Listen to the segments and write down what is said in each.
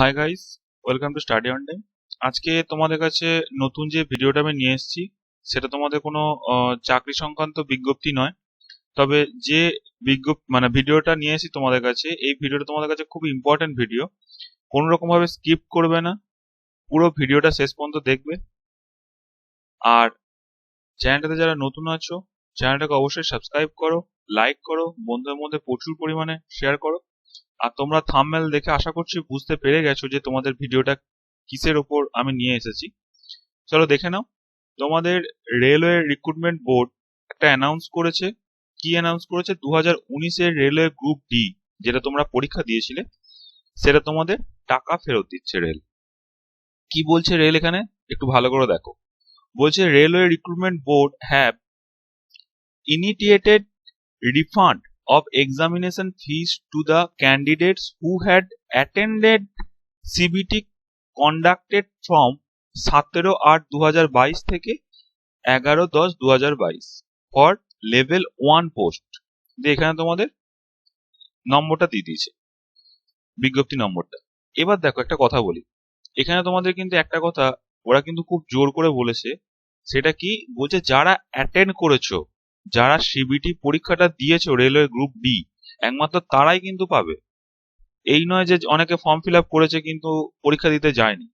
Hi guys welcome to study on time আজকে তোমাদের কাছে নতুন যে ভিডিওটা আমি নিয়ে এসেছি, সেটা তোমাদের কোনো চাকরি সংক্রান্ত বিজ্ঞপ্তি নয়। তবে যে বিজ্ঞপ মানে ভিডিওটা নিয়ে এসেছি তোমাদের কাছে, এই ভিডিওটা তোমাদের কাছে খুব ইম্পর্টেন্ট ভিডিও কোনো রকম ভাবে স্কিপ করবে না। পুরো ভিডিওটা শেষ পর্যন্ত দেখবে। আর চ্যানেলটাতে যারা নতুন আছো চ্যানেলটাকে অবশ্যই সাবস্ক্রাইব করো লাইক করো, বন্ধুদের মধ্যে প্রচুর পরিমাণে শেয়ার করো। আর তোমরা থাম্বনেল দেখে আশা করছি বুঝতে পেরে গেছো যে তোমাদের ভিডিওটা কিসের ওপর আমি নিয়ে এসেছি। চলো দেখে নাও। তোমাদের রেলওয়ে রিক্রুটমেন্ট বোর্ড একটা অ্যানাউন্স করেছে। কি অ্যানাউন্স করেছে? দু হাজার উনিশের রেলওয়ে গ্রুপ ডি যেটা তোমরা পরীক্ষা দিয়েছিলে। সেটা তোমাদের টাকা ফেরত দিচ্ছে রেল। কি বলছে রেল এখানে? একটু ভালো করে দেখো। বলছে railway recruitment board have initiated refund of examination fees to the candidates who had attended CBT conducted from সতেরো আট দু বাইশ থেকে এগারো দশ দু বাইশ ফর লেভেল ওয়ান পোস্ট দিয়ে এখানে তোমাদের নম্বরটা দিয়ে দিয়েছে, বিজ্ঞপ্তি নম্বরটা। এবার দেখো একটা কথা বলি। এখানে তোমাদের কিন্তু একটা কথা, ওরা কিন্তু খুব জোর করে বলেছে, সেটা কি? বলছে যারা অ্যাটেন্ড করেছ যারা সিবিটি পরীক্ষাটা দিয়েছ রেলওয়ে গ্রুপ ডি একমাত্র তারাই কিন্তু পাবে। এই নয় যে অনেকে ফর্ম ফিল আপ করেছে কিন্তু পরীক্ষা দিতে যায়নি।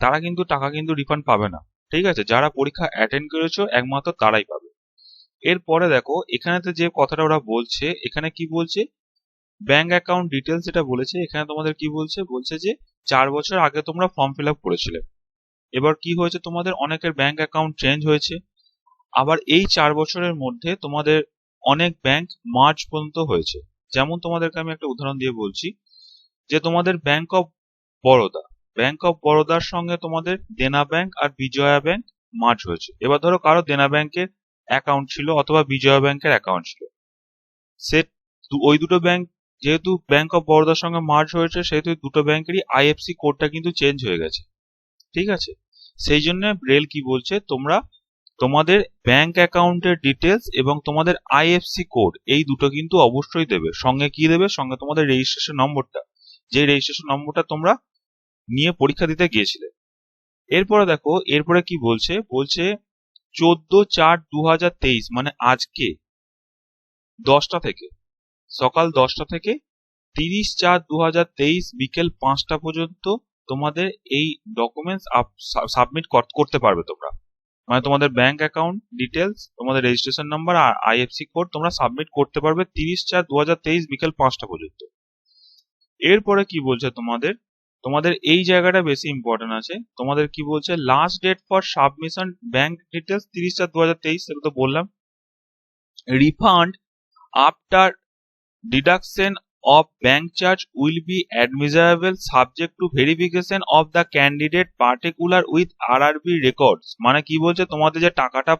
তারা কিন্তু টাকা কিন্তু রিফান্ড পাবে না। ঠিক আছে? যারা পরীক্ষা অ্যাটেন্ড করেছ, একমাত্র তারাই পাবে। এরপরে দেখো, এখানেতে যে কথাটা ওরা বলছে, এখানে কি বলছে? ব্যাংক অ্যাকাউন্ট ডিটেলস এটা বলেছে, এখানে তোমাদের কি বলছে? বলছে যে চার বছর আগে তোমরা ফর্ম ফিল আপ করেছিলে। এবার কি হয়েছে? তোমাদের অনেকের ব্যাংক অ্যাকাউন্ট চেঞ্জ হয়েছে। আবার এই চার বছরের মধ্যে তোমাদের অনেক ব্যাংক মার্চ পর্যন্ত হয়েছে। যেমন তোমাদেরকে আমি একটা উদাহরণ দিয়ে বলছি, যে তোমাদের bank of Baroda bank of বরোদার সঙ্গে তোমাদের দেনা ব্যাংক আর বিজয়া ব্যাংক মার্চ হয়েছে। এবার ধরো কারও দেনা ব্যাংকের অ্যাকাউন্ট ছিল অথবা বিজয়া ব্যাংকের অ্যাকাউন্ট ছিল। সে ওই দুটো ব্যাংক যেহেতু ব্যাংক অফ বরোদার সঙ্গে মার্চ হয়েছে, সেহেতু দুটো ব্যাংকেরই আইএফসি কোডটা কিন্তু চেঞ্জ হয়ে গেছে। ঠিক আছে? সেই জন্য রেল কি বলছে? তোমরা তোমাদের ব্যাংক অ্যাকাউন্টের ডিটেলস এবং তোমাদের আইএফসি কোড এই দুটো কিন্তু অবশ্যই দেবে। সঙ্গে কি দেবে? সঙ্গে তোমাদের রেজিস্ট্রেশন নম্বরটা। যে রেজিস্ট্রেশন নম্বরটা তোমরা নিয়ে পরীক্ষা দিতে গিয়েছিলে। এরপরে দেখো, এরপরে কি বলছে? বলছে চোদ্দ চার দু তেইশ মানে আজকে, দশটা থেকে। সকাল দশটা থেকে তিরিশ চার দু তেইশ বিকেল পাঁচটা পর্যন্ত তোমাদের এই ডকুমেন্টস সাবমিট করতে পারবে তোমরা। মানে তোমাদের ব্যাংক অ্যাকাউন্ট ডিটেলস তোমাদের রেজিস্ট্রেশন নাম্বার আর আইএফসি কোড তোমরা সাবমিট করতে পারবে তিরিশ চার দু হাজার তেইশ বিকেল পাঁচটা পর্যন্ত। এরপরে কি বলছে তোমাদের? তোমাদের এই জায়গাটা বেশি ইম্পর্টেন্ট আছে। তোমাদের কি বলছে? Last date for submission bank details তিরিশ চার দু হাজার তেইশ, সেটা তো বললাম। Refund after deduction of bank charge will be admissible subject to verification of the candidate particular with RRB records মানে কি বলছে? তোমাদের যে টাকাটা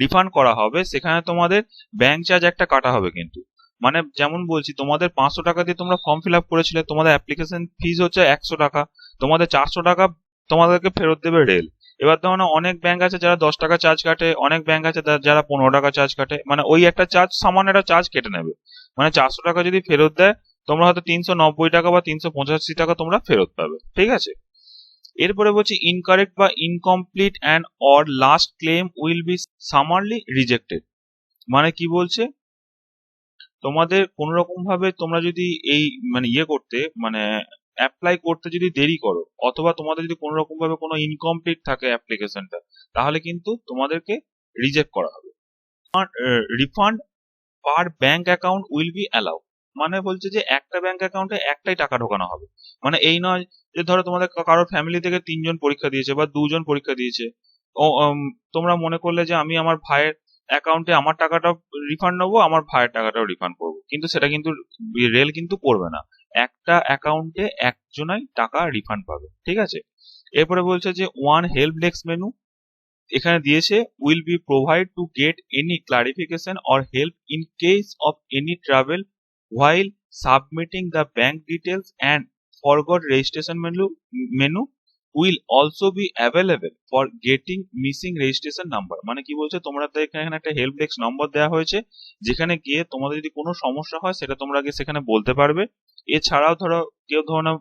রিফান্ড করা হবে, সেখানে তোমাদের ব্যাংক চার্জ একটা কাটা হবে কিন্তু। মানে যেমন বলছি, তোমাদের পাঁচশো টাকা দিয়ে তোমরা ফর্ম ফিল আপ করেছিলে, তোমাদের অ্যাপ্লিকেশন ফিজ হচ্ছে একশো টাকা, তোমাদের চারশো টাকা তোমাদেরকে ফেরত দেবে রেল এবার ধরো অনেক ব্যাংক আছে যারা দশ টাকা চার্জ কাটে, অনেক ব্যাংক আছে যারা পনেরো টাকা চার্জ কাটে। মানে ওই একটা চার্জ সামান্য একটা চার্জ কেটে নেবে। মানে চারশো টাকা যদি ফেরত দেয়, তোমরা হয়তো তিনশো নব্বই টাকা বা তিনশো পঁচাশি টাকা তোমরা ফেরত পাবে। ঠিক আছে? এরপরে বলছি ইনকারেক্ট বা incomplete and or last claim will be summarily rejected মানে কি বলছে? তোমাদের কোন রকম ভাবে তোমরা যদি এই মানে ইয়ে করতে মানে অ্যাপ্লাই করতে যদি দেরি করো, অথবা তোমাদের যদি কোনো রকম ভাবে কোনো ইনকমপ্লিট থাকে অ্যাপ্লিকেশনটা তাহলে কিন্তু তোমাদেরকে রিজেক্ট করা হবে। Refund per bank account will be allow মানে বলছে যে একটা ব্যাংক অ্যাকাউন্টে একটাই টাকা ঢোকানো হবে। মানে এই নয় যে ধরো তোমাদের কা- কারোর ফ্যামিলি থেকে তিনজন পরীক্ষা দিয়েছে বা দুজন পরীক্ষা দিয়েছে। ও তোমরা মনে করলে যে আমি আমার ভাইয়ের অ্যাকাউন্টে আমার টাকাটা রিফান্ড নেব, আমার ভাইয়ের টাকাটাও রিফান্ড করব। কিন্তু সেটা কিন্তু রেল কিন্তু করবে না। একটা অ্যাকাউন্টে একজনাই টাকা রিফান্ড পাবে। ঠিক আছে? এরপরে বলছে যে ওয়ান হেল্প ডেস্ক মেনু এখানে দিয়েছে will be provide to get any clarification or help in case of any travel while submitting the bank details and forgot registration menu? Menu will also be available for getting missing registration number. মানে কি বলছে? তোমরা তো এখানে একটা help desk নম্বর দেওয়া হয়েছে, যেখানে গিয়ে তোমাদের যদি কোনো সমস্যা হয়, সেটা তোমরা আগে সেখানে বলতে পারবে। এছাড়াও ধরো, কেউ ধরো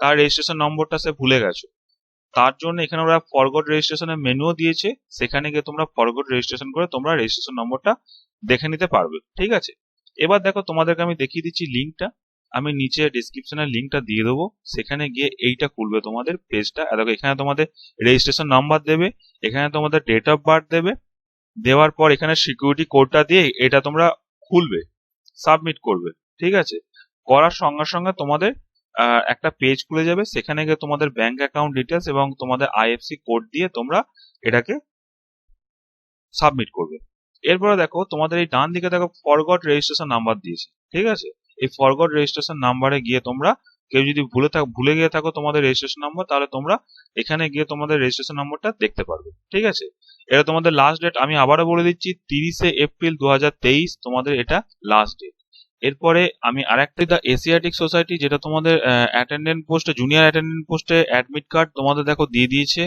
তার রেজিস্ট্রেশন নম্বরটা সে ভুলে গেছো। তার জন্য এখানে ওরা ফরগড রেজিস্ট্রেশনের মেনুও দিয়েছে। সেখানে গিয়ে তোমরা ফরগড রেজিস্ট্রেশন করে তোমরা রেজিস্ট্রেশন নম্বরটা দেখে নিতে পারবে। ঠিক আছে? এবার দেখো তোমাদেরকে আমি দেখিয়ে দিচ্ছি লিঙ্কটা আমি নিচে ডিসক্রিপশনের লিঙ্কটা দিয়ে দেবো। সেখানে গিয়ে এইটা খুলবে তোমাদের পেজটা দেখো এখানে তোমাদের রেজিস্ট্রেশন নাম্বার দেবে, এখানে তোমাদের ডেট অফ বার্থ দেবে। দেওয়ার পর এখানে সিকিউরিটি কোডটা দিয়ে এটা তোমরা খুলবে সাবমিট করবে। ঠিক আছে? করার সঙ্গে সঙ্গে তোমাদের একটা পেজ খুলে যাবে। সেখানে গিয়ে তোমাদের ব্যাংক অ্যাকাউন্ট ডিটেলস এবং তোমাদের আইএফসি কোড দিয়ে তোমরা এটাকে সাবমিট করবে। এরপরে দেখো, তোমাদের এই ডান দিকে দেখো ফরগট রেজিস্ট্রেশন নাম্বার দিয়েছে। ঠিক আছে? এই ফরগট রেজিস্ট্রেশন নাম্বারে গিয়ে তোমরা কেউ যদি ভুলে থাক, ভুলে গিয়ে থাকো তোমাদের রেজিস্ট্রেশন নাম্বার তাহলে তোমরা এখানে গিয়ে তোমাদের রেজিস্ট্রেশন নাম্বারটা দেখতে পারবে। ঠিক আছে? এটা তোমাদের লাস্ট ডেট আমি আবারও বলে দিচ্ছি, তিরিশে এপ্রিল দু হাজার তেইশ তোমাদের এটা লাস্ট ডেট এরপরে আমি আরেকটা দ্য এশিয়াটিক সোসাইটি যেটা তোমাদের অ্যাটেন্ডেন্ট পোস্টে জুনিয়র অ্যাটেন্ডেন্ট পোস্টে অ্যাডমিট কার্ড তোমাদের দেখো দিয়ে দিয়েছে।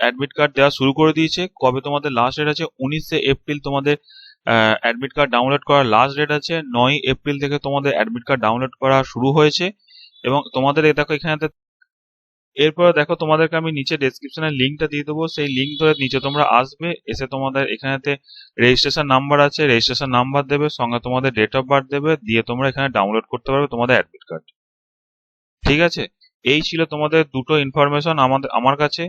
অ্যাডমিট কার্ড দেওয়া শুরু করে দিয়েছে। কবে তোমাদের লাস্ট ডেট আছে? উনিশে এপ্রিল তোমাদের অ্যাডমিট কার্ড ডাউনলোড করার লাস্ট ডেট আছে। নয় এপ্রিল থেকে তোমাদের অ্যাডমিট কার্ড ডাউনলোড করা শুরু হয়েছে। এবং তোমাদের দেখো এখানে এরপরে দেখো তোমাদেরকে আমি নিচে ডেসক্রিপশনের লিঙ্কটা দিয়ে দেবো। সেই লিঙ্ক ধরে নিচে তোমরা আসবে, এসে তোমাদের এখানেতে রেজিস্ট্রেশন নাম্বার আছে রেজিস্ট্রেশন নাম্বার দেবে, সঙ্গে তোমাদের ডেট অফ বার্থ দেবে, দিয়ে তোমরা এখানে ডাউনলোড করতে পারবে তোমাদের অ্যাডমিট কার্ড ঠিক আছে? এই ছিল তোমাদের দুটো ইনফরমেশন আমাদের, আমার কাছে।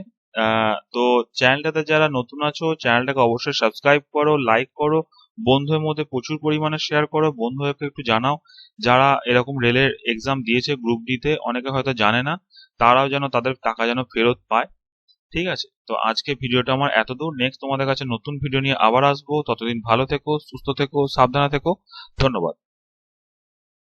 তো চ্যানেলটাতে যারা নতুন আছো চ্যানেলটাকে অবশ্যই সাবস্ক্রাইব করো লাইক করো বন্ধুদের মধ্যে প্রচুর পরিমাণে শেয়ার করো। বন্ধুদেরকে একটু জানাও। যারা এরকম রেলের এক্সাম দিয়েছে গ্রুপ ডিতে অনেকে হয়তো জানে না। তারাও যেন তাদের টাকা যেন ফেরত পায়। ঠিক আছে? তো আজকে ভিডিওটা আমার এতদূর। নেক্সট তোমাদের কাছে নতুন ভিডিও নিয়ে আবার আসব। ততদিন ভালো থেকো, সুস্থ থেকো, সাবধানে থেকো। ধন্যবাদ।